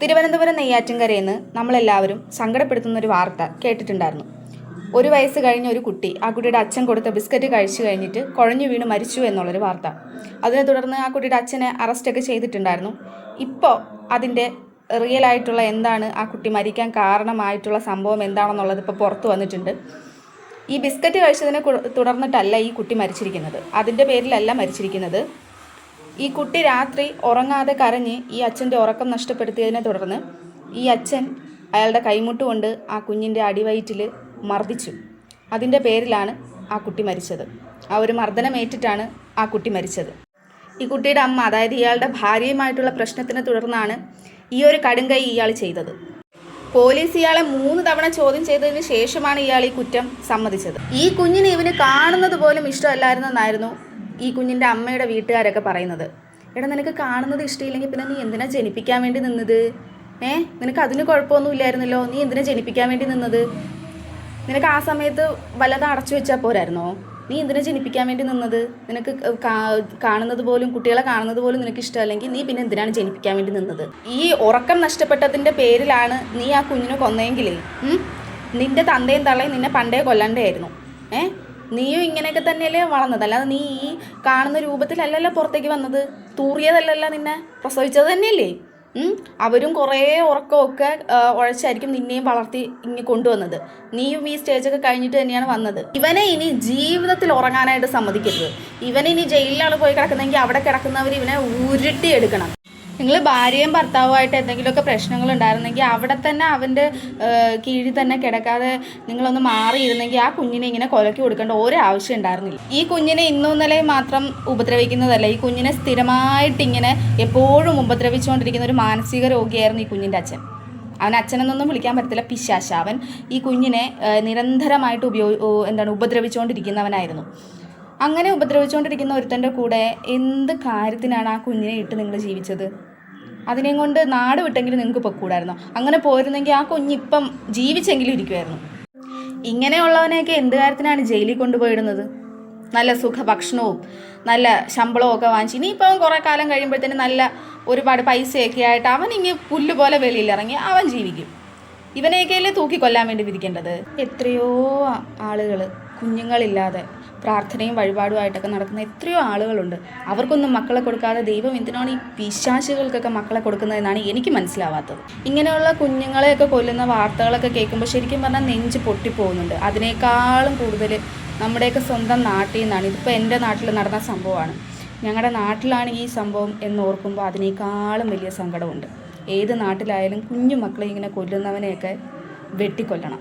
തിരുവനന്തപുരം നെയ്യാറ്റിൻകരയിൽ നിന്ന് നമ്മളെല്ലാവരും സങ്കടപ്പെടുത്തുന്ന ഒരു വാർത്ത കേട്ടിട്ടുണ്ടായിരുന്നു. ഒരു വയസ്സ് കഴിഞ്ഞ ഒരു കുട്ടി ആ കുട്ടിയുടെ അച്ഛൻ കൊടുത്ത ബിസ്ക്കറ്റ് കഴിച്ചു കഴിഞ്ഞിട്ട് കുഴഞ്ഞു വീണ് മരിച്ചു എന്നുള്ളൊരു വാർത്ത. അതിനെ തുടർന്ന് ആ കുട്ടിയുടെ അച്ഛനെ അറസ്റ്റൊക്കെ ചെയ്തിട്ടുണ്ടായിരുന്നു. ഇപ്പോൾ അതിന്റെ റിയൽ ആയിട്ടുള്ള എന്താണ് ആ കുട്ടി മരിക്കാൻ കാരണമായിട്ടുള്ള സംഭവം എന്താണെന്നുള്ളത് ഇപ്പോൾ പുറത്തു വന്നിട്ടുണ്ട്. ഈ ബിസ്ക്കറ്റ് കഴിച്ചതിനെ തുടർന്നിട്ടല്ല ഈ കുട്ടി മരിച്ചിരിക്കുന്നത്. അതിന്റെ പേരിലല്ല മരിച്ചിരിക്കുന്നത്. ഈ കുട്ടി രാത്രി ഉറങ്ങാതെ കരഞ്ഞ് ഈ അച്ഛന്റെ ഉറക്കം നഷ്ടപ്പെടുത്തിയതിനെ തുടർന്ന് ഈ അച്ഛൻ അയാളുടെ കൈമുട്ട് കൊണ്ട് ആ കുഞ്ഞിന്റെ അടിവയറ്റിൽ മർദ്ദിച്ചു. അതിന്റെ പേരിലാണ് ആ കുട്ടി മരിച്ചത്. ആ ഒരു മർദ്ദനമേറ്റിട്ടാണ് ആ കുട്ടി മരിച്ചത്. ഈ കുട്ടിയുടെ അമ്മ അതായത് ഇയാളുടെ ഭാര്യയുമായിട്ടുള്ള പ്രശ്നത്തിനെ തുടർന്നാണ് ഈ ഒരു കടുങ്കൈ ഇയാൾ ചെയ്തത്. പോലീസ് ഇയാളെ മൂന്ന് തവണ ചോദ്യം ചെയ്തതിന് ശേഷമാണ് ഇയാൾ ഈ കുറ്റം സമ്മതിച്ചത്. ഈ കുഞ്ഞിനെ ഇവന് കാണുന്നത് പോലും ഇഷ്ടമല്ലായിരുന്നെന്നായിരുന്നു ഈ കുഞ്ഞിന്റെ അമ്മയുടെ വീട്ടുകാരൊക്കെ പറയുന്നത് എടാ നിനക്ക് കാണുന്നത് ഇഷ്ടമില്ലെങ്കിൽ പിന്നെ നീ എന്തിനാ ജനിപ്പിക്കാൻ വേണ്ടി നിന്നത്? ഏ? നിനക്ക് അതിന് കുഴപ്പമൊന്നും ഇല്ലായിരുന്നല്ലോ നീ എന്തിനാ ജനിപ്പിക്കാൻ വേണ്ടി നിന്നത്? നിനക്ക് ആ സമയത്ത് വല്ലതും അടച്ചു വെച്ചാൽ പോരായിരുന്നോ? നീ എന്തിനാ ജനിപ്പിക്കാൻ വേണ്ടി നിന്നത്? നിനക്ക് കാണുന്നത് പോലും കുട്ടികളെ കാണുന്നത് പോലും നിനക്ക് ഇഷ്ടമല്ലെങ്കിൽ നീ പിന്നെ എന്തിനാണ് ജനിപ്പിക്കാൻ വേണ്ടി നിന്നത്? ഈ ഉറക്കം നഷ്ടപ്പെട്ടതിന്റെ പേരിലാണ് നീ ആ കുഞ്ഞിനെ കൊന്നെങ്കിലേ? നിന്റെ തന്തയും തള്ളയും നിന്നെ പണ്ടേ കൊല്ലണ്ടായിരുന്നു. ഏ? നീയും ഇങ്ങനെയൊക്കെ തന്നെയല്ലേ വളർന്നത്? അല്ലാതെ നീ ഈ കാണുന്ന രൂപത്തിലല്ലല്ലോ പുറത്തേക്ക് വന്നത്. തൂറിയതല്ലല്ലോ നിന്നെ. പ്രസവിച്ചത് തന്നെയല്ലേ? അവരും കുറേ ഉറക്കമൊക്കെ ഉഴച്ചായിരിക്കും നിന്നെയും വളർത്തി ഇങ്ങ് കൊണ്ടുവന്നത്. നീയും ഈ സ്റ്റേജൊക്കെ കഴിഞ്ഞിട്ട് തന്നെയാണ് വന്നത്. ഇവനെ ഇനി ജീവിതത്തിൽ ഉറങ്ങാനായിട്ട് സമ്മതിക്കരുത്. ഇവനെ ഇനി ജയിലിലാണ് പോയി കിടക്കുന്നതെങ്കിൽ അവിടെ കിടക്കുന്നവർ ഇവനെ ഉരുട്ടിയെടുക്കണം. നിങ്ങൾ ഭാര്യയും ഭർത്താവുമായിട്ട് എന്തെങ്കിലുമൊക്കെ പ്രശ്നങ്ങൾ ഉണ്ടായിരുന്നെങ്കിൽ അവിടെ തന്നെ അവന്റെ കീഴിൽ തന്നെ കിടക്കാതെ നിങ്ങളൊന്ന് മാറിയിരുന്നെങ്കിൽ ആ കുഞ്ഞിനെ ഇങ്ങനെ കൊലക്കി കൊടുക്കേണ്ട ഒരു ആവശ്യം ഉണ്ടായിരുന്നില്ല. ഈ കുഞ്ഞിനെ ഇന്നും മാത്രം ഉപദ്രവിക്കുന്നതല്ല? ഈ കുഞ്ഞിനെ സ്ഥിരമായിട്ട് ഇങ്ങനെ എപ്പോഴും ഉപദ്രവിച്ചുകൊണ്ടിരിക്കുന്ന ഒരു മാനസിക രോഗിയായിരുന്നു ഈ കുഞ്ഞിന്റെ അച്ഛൻ. അവൻ അച്ഛനെന്നൊന്നും വിളിക്കാൻ പറ്റത്തില്ല പിശാശ. അവൻ ഈ കുഞ്ഞിനെ നിരന്തരമായിട്ട് ഉപയോഗ എന്താണ് ഉപദ്രവിച്ചുകൊണ്ടിരിക്കുന്നവനായിരുന്നു. അങ്ങനെ ഉപദ്രവിച്ചുകൊണ്ടിരിക്കുന്ന ഒരുത്തന്റെ കൂടെ എന്ത് കാര്യത്തിനാണ് ആ കുഞ്ഞിനെ ഇട്ട് നിങ്ങൾ ജീവിച്ചത്? അതിനെയും കൊണ്ട് നാട് വിട്ടെങ്കിലും നിങ്ങൾക്ക് പൊക്കൂടായിരുന്നു? അങ്ങനെ പോയിരുന്നെങ്കിൽ ആ കുഞ്ഞിപ്പം ജീവിച്ചെങ്കിലും ഇരിക്കുമായിരുന്നു ഇങ്ങനെയുള്ളവനെയൊക്കെ എന്ത് കാര്യത്തിനാണ് ജയിലിൽ കൊണ്ടുപോയിടുന്നത്? നല്ല സുഖ ഭക്ഷണവും നല്ല ശമ്പളവും ഒക്കെ വാങ്ങിച്ച് ഇനിയിപ്പോൾ അവൻ കുറേ കാലം കഴിയുമ്പോഴത്തേന് നല്ല ഒരുപാട് പൈസയൊക്കെ ആയിട്ട് അവൻ ഇങ്ങ് പുല്ല് പോലെ വെളിയിലിറങ്ങി അവൻ ജീവിക്കും. ഇവനെയൊക്കെയല്ലേ തൂക്കിക്കൊല്ലാൻ വേണ്ടി വിധിക്കേണ്ടത്? എത്രയോ ആളുകൾ കുഞ്ഞുങ്ങളില്ലാതെ പ്രാർത്ഥനയും വഴിപാടുമായിട്ടൊക്കെ നടക്കുന്ന എത്രയോ ആളുകളുണ്ട്. അവർക്കൊന്നും മക്കളെ കൊടുക്കാതെ ദൈവം എന്തിനാണ് ഈ പിശാശികൾക്കൊക്കെ മക്കളെ കൊടുക്കുന്നതെന്നാണ് എനിക്ക് മനസ്സിലാവാത്തത്. ഇങ്ങനെയുള്ള കുഞ്ഞുങ്ങളെയൊക്കെ കൊല്ലുന്ന വാർത്തകളൊക്കെ കേൾക്കുമ്പോൾ ശരിക്കും പറഞ്ഞാൽ നെഞ്ച് പൊട്ടിപ്പോകുന്നുണ്ട്. അതിനേക്കാളും കൂടുതൽ നമ്മുടെയൊക്കെ സ്വന്തം നാട്ടിൽ നിന്നാണ്. ഇതിപ്പോൾ എന്റെ നാട്ടിൽ നടന്ന സംഭവമാണ്. ഞങ്ങളുടെ നാട്ടിലാണ് ഈ സംഭവം എന്ന് ഓർക്കുമ്പോൾ അതിനേക്കാളും വലിയ സങ്കടമുണ്ട്. ഏത് നാട്ടിലായാലും കുഞ്ഞു മക്കളെ ഇങ്ങനെ കൊല്ലുന്നവനെയൊക്കെ വെട്ടിക്കൊല്ലണം.